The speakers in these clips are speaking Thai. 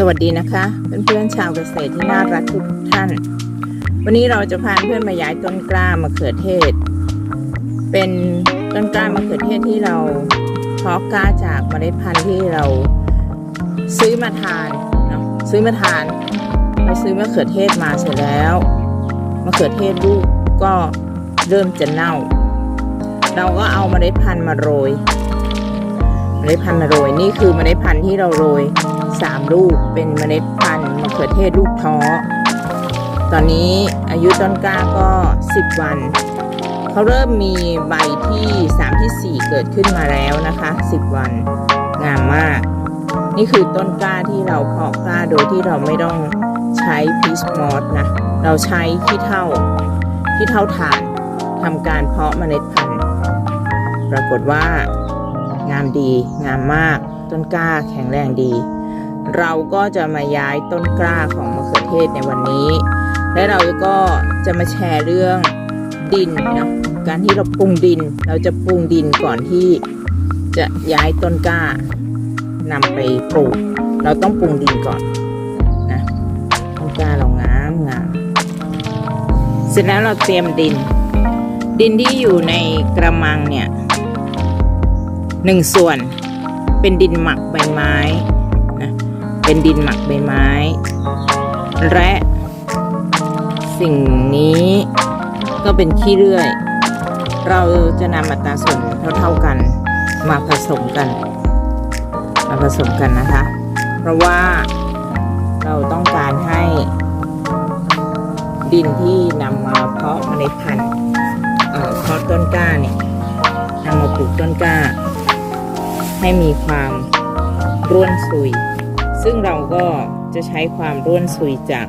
สวัสดีนะคะเพื่อนๆชาวเกษตรที่น่ารักทุกท่าน วันนี้เราจะพาเพื่อนมาย้ายต้นกล้ามะเขือเทศ เป็นต้นกล้ามะเขือเทศที่เราเพาะกล้าจากเมล็ดพันธุ์ที่เราซื้อมาทานเนาะซื้อมาทานเราซื้อมะเขือเทศมาเสร็จแล้วมะเขือเทศลูกก็เริ่มจะเน่า เราก็เอาเมล็ดพันธุ์มาโรยเมล็ดพันธุ์มาโรยนี่คือเมล็ดพันธุ์ที่เราโรย สามลูก เป็นเมล็ดพันธุ์มะเขือเทศลูกท้อ ตอนนี้อายุต้นกล้าก็ 10 วัน เขาเริ่มมีใบที่ 3 ที่ 4 เกิดขึ้นมาแล้วนะคะ 10 วัน งามมาก นี่คือต้นกล้าที่เราเพาะกล้าโดยที่เราไม่ต้องใช้พีชมอสนะ เราใช้ขี้เท่าขี้เท่าฐานทำการเพาะเมล็ดพันธุ์ ปรากฏว่างามดี งามมาก ต้นกล้าแข็งแรงดี เราก็จะมาย้ายต้นกล้าของมะเขือเทศในวันนี้ และเราก็จะมาแชร์เรื่องดินเนาะการที่เราปรุงดิน เราจะปรุงดินก่อนที่จะย้ายต้นกล้านำไปปลูก เราต้องปรุงดินก่อนนะต้นกล้าเรางามงามเสร็จแล้วเราเตรียมดิน ดินที่อยู่ในกระมังเนี่ยหนึ่งส่วนเป็นดินหมักใบไม้ เป็นดินหมักใบไม้ และสิ่งนี้ก็เป็นขี้เลื่อย เราจะนำอัตราส่วนเท่าๆกันมาผสมกันมาผสมกันนะคะ เพราะว่าเราต้องการให้ดินที่นำมาเพาะเมล็ดพันธุ์เอ่อเพาะต้นกล้าเนี่ยนำมาปลูกต้นกล้า ให้มีความร่วนซุย ซึ่งเราก็จะใช้ความร่วนซุยจาก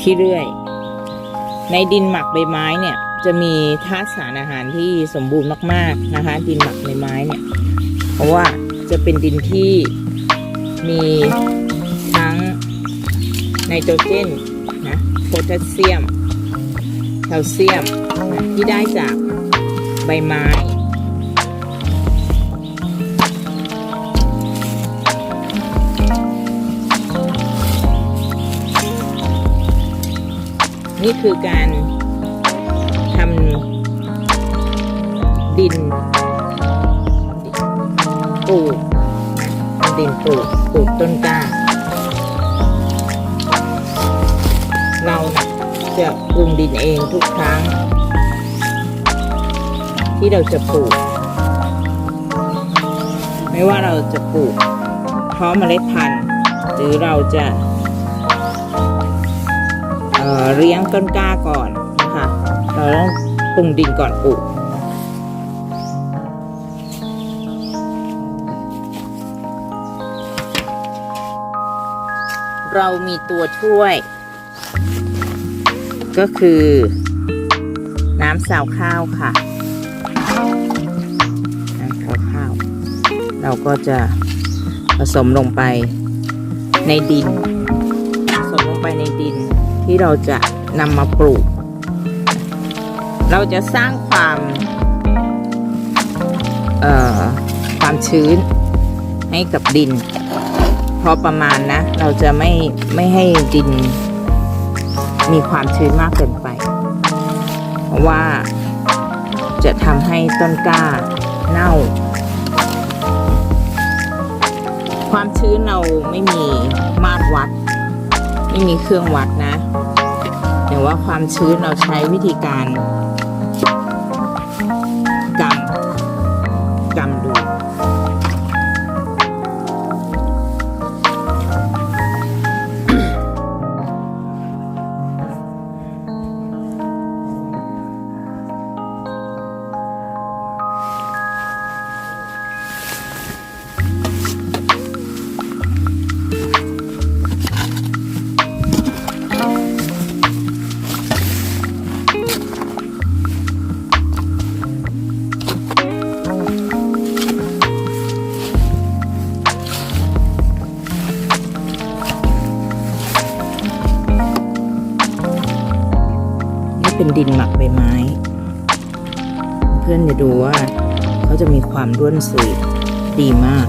ขี้เลื่อย ในดินหมักใบไม้เนี่ยจะมีธาตุสารอาหารที่สมบูรณ์มาก ๆนะคะ ดินหมักใบไม้เนี่ยเพราะว่าจะเป็นดินที่มีทั้งไนโตรเจนนะโพแทสเซียมแคลเซียมที่ได้จากใบไม้ นี่คือการทำดินปลูกทำดินปลูกปลูกต้นกล้า เราจะปรุงดินเองทุกครั้ง ที่เราจะปลูก ไม่ว่าเราจะปลูกเพาะเมล็ดพันธุ์ หรือเราจะ เลี้ยงต้นกล้าก่อนนะคะเราต้องปรุงดินก่อนปลูกเรามีตัวช่วย ก็คือ น้ำสาวข้าวค่ะน้ำสาวข้าว เราก็จะผสมลงไปในดิน ผสมลงไปในดิน ที่เราจะนำมาปลูก เราจะสร้างความเอ่อความชื้นให้กับดิน พอประมาณนะ เราจะไม่ไม่ให้ดิน มีความชื้นมากเกินไป เพราะว่าจะทำให้ต้นกล้าเน่า ความชื้นเราไม่มีมาตรวัด ไม่มีเครื่องวัดนะแต่ว่าความชื้นเราใช้วิธีการ ความร่วนซุยดีมาก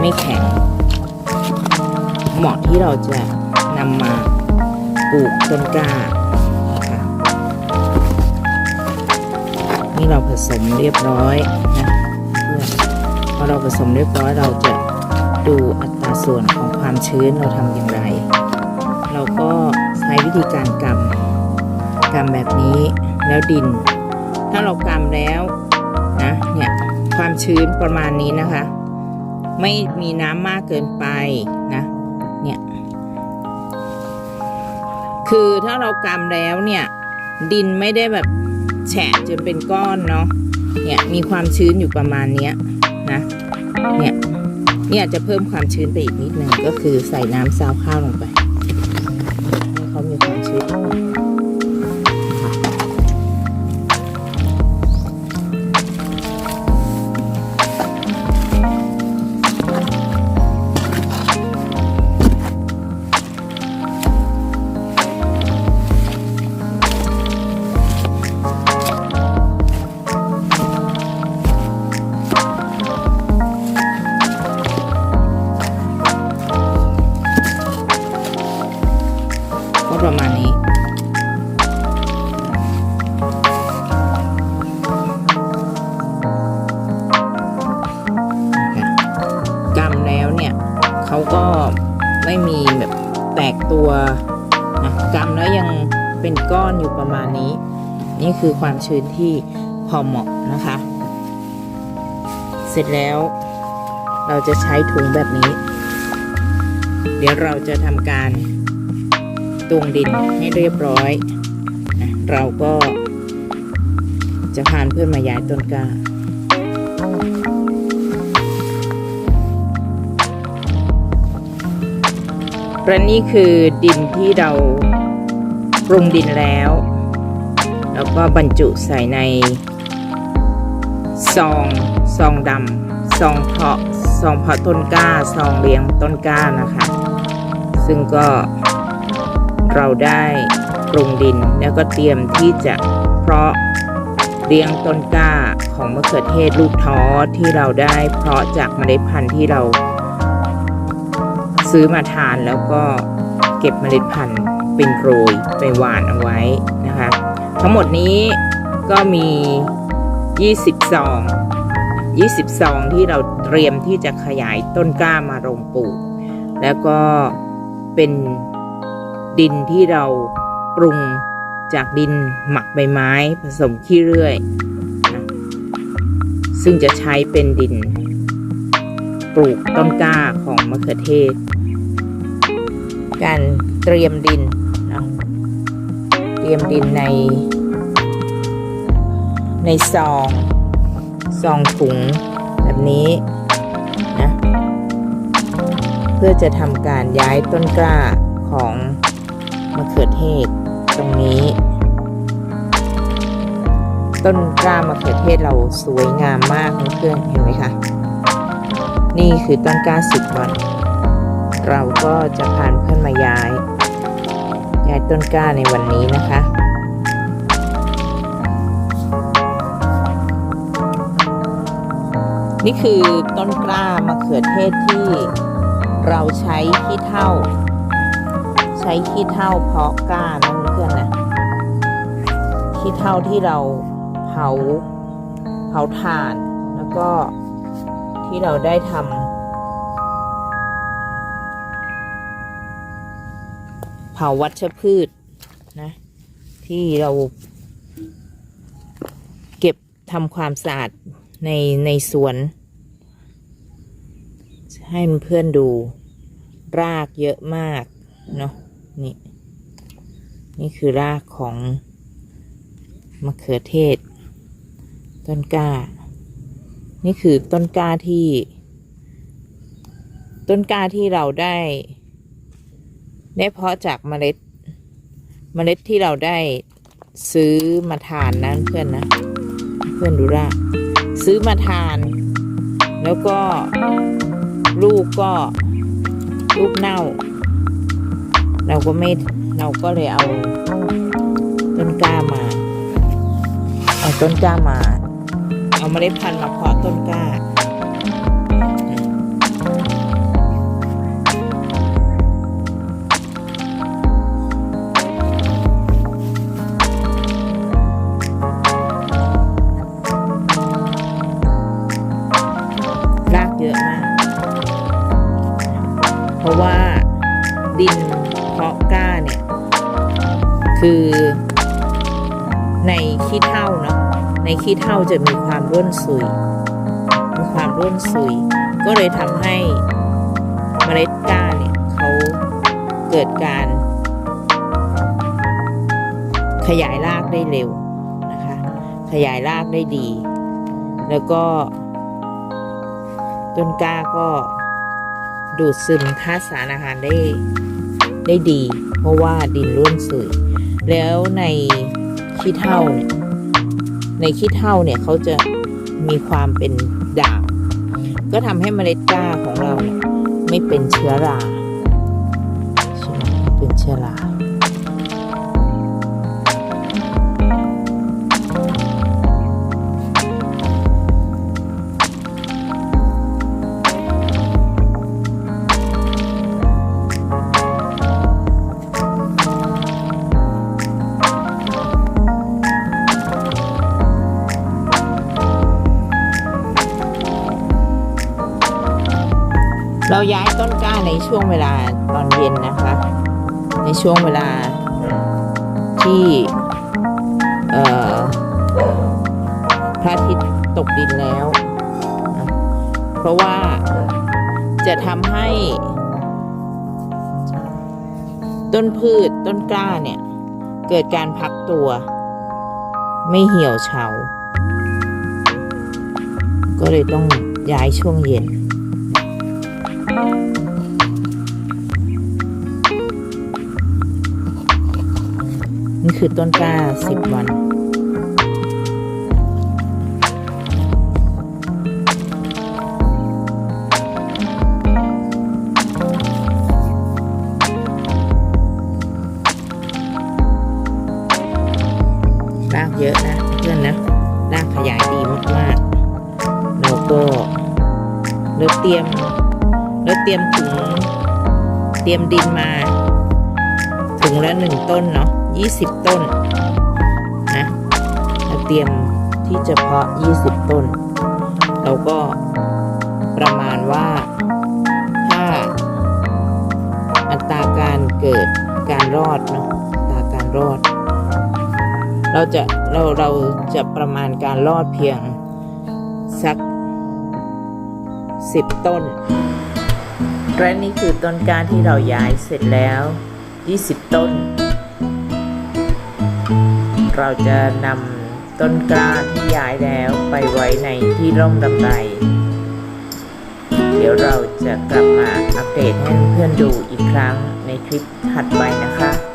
ไม่แข็ง เหมาะที่เราจะนำมาปลูกต้นกล้านะคะนี่เราผสมเรียบร้อยนะเพื่อนพอเราผสมเรียบร้อยเราจะดูอัตราส่วนของความชื้นเราทำอย่างไร เราก็ใช้วิธีการกำกำแบบนี้แล้วดิน ถ้าเรากำแล้วนะเนี่ย ความชื้นประมาณนี้นะคะ ไม่มีน้ำมากเกินไปนะเนี่ยคือถ้าเรากำแล้วเนี่ย ดินไม่ได้แบบแฉะจนเป็นก้อนเนาะเนี่ยมีความชื้นอยู่ประมาณเนี้ยนะเนี่ยเนี่ยจะเพิ่มความชื้นไปอีกนิดหนึ่งก็คือใส่น้ำซาวข้าวลงไป คือความชื้นที่พอเหมาะนะคะ เสร็จแล้ว เราจะใช้ถุงแบบนี้ เดี๋ยวเราจะทำการตวงดินให้เรียบร้อย เราก็จะพานเพื่อนมาย้ายต้นกล้าและนี่คือดินที่เราปรุงดินแล้ว แล้วก็บรรจุใส่ในซองซองดำซองเพาะซองเพาะต้นกล้าซองเลี้ยงต้นกล้านะคะ ซึ่งก็เราได้ปรุงดินแล้วก็เตรียมที่จะเพาะเลี้ยงต้นกล้าของมะเขือเทศลูกท้อที่เราได้เพาะจากเมล็ดพันธุ์ที่เรา ซื้อมาทานแล้วก็เก็บเมล็ดพันธุ์เป็นโรยไปหว่านเอาไว้ ทั้งหมดนี้ก็มี 20ซอง20ซองที่เราเตรียมที่จะขยายต้นกล้ามาลงปลูก แล้วก็เป็นดินที่เราปรุงจากดินหมักใบไม้ผสมขี้เลื่อยนะซึ่งจะใช้เป็นดิน ปลูกต้นกล้าของมะเขือเทศ การเตรียมดิน เตรียมดินใน ในซองซองถุงแบบนี้นะเพื่อจะทำการย้ายต้นกล้าของมะเขือเทศตรงนี้ ต้นกล้ามะเขือเทศเราสวยงามมากเพื่อนเห็นไหมคะนี่คือต้นกล้าสิบวัน เราก็จะพานเพื่อนมาย้าย ย้ต้นกล้าในวันนี้นะคะนี่คือต้นกล้ามะเขือเทศที่เราใช้ขี้เถ้าใช้ขี้เถ้าเพาะกล้านะเพื่อนนะขี้เถ้าที่เราเผาเผาถ่าน แล้วก็ที่เราได้ทำ เผาวัชพืชนะ ที่เราเก็บทำความสะอาดในในสวน ให้เพื่อนดู รากเยอะมาก เนาะนี่ นี่คือรากของมะเขือเทศ ต้นกล้า นี่คือต้นกล้าที่ ต้นกล้าที่เราได้ ได้เพาะจากเมล็ด เมล็ดที่เราได้ซื้อมาทานนะเพื่อนนะ เพื่อนดูราซื้อมาทาน แล้วก็ลูกก็ลูกเน่า เราก็ไม่เราก็เลยเอาต้นกล้ามา เอาต้นกล้ามา เอาเมล็ดพันธุ์มาเพาะต้นกล้า ขี้เถ้าจะมีความร่วนซุย มีความร่วนซุย ก็เลยทำให้เมล็ดกล้าเนี่ยเขาเกิดการ ขยายรากได้เร็วนะคะ ขยายรากได้ดี แล้วก็ ต้นกล้าก็ดูดซึมธาตุสารอาหารได้ได้ดี เพราะว่าดินร่วนซุย แล้วในขี้เถ้าเนี่ย ในขี้เถ้าเนี่ยเขาจะมีความเป็นด่าง ก็ทำให้เมล็ดกล้าของเราไม่เป็นเชื้อราใช่ไหมเป็นเชื้อรา ย้ายต้นกล้าในช่วงเวลาตอนเย็นนะคะ ในช่วงเวลาที่พระอาทิตย์ตกดินแล้ว เพราะว่าจะทำให้ ต้นพืชต้นกล้าเนี่ย เกิดการพักตัว ไม่เหี่ยวเฉา ก็เลยต้องย้ายช่วงเย็น นี่คือต้นกล้าสิบวัน เราเตรียมถุงเตรียมดินมา ถุงละหนึ่งต้นเนาะยี่สิบต้นนะเราเตรียมที่จะเพาะยี่สิบต้น เราก็ประมาณว่าถ้าอัตราการเกิดการรอดเนาะอัตราการรอด เราจะเราเราจะประมาณการรอดเพียงสักสิบต้น และนี่คือต้นกล้าที่เราย้ายเสร็จแล้ว 20 ต้น เราจะนำต้นกล้าที่ย้ายแล้วไปไว้ในที่ร่มรำไรเดี๋ยวเราจะกลับมาอัปเดตให้เพื่อนดูอีกครั้งในคลิปถัดไปนะคะ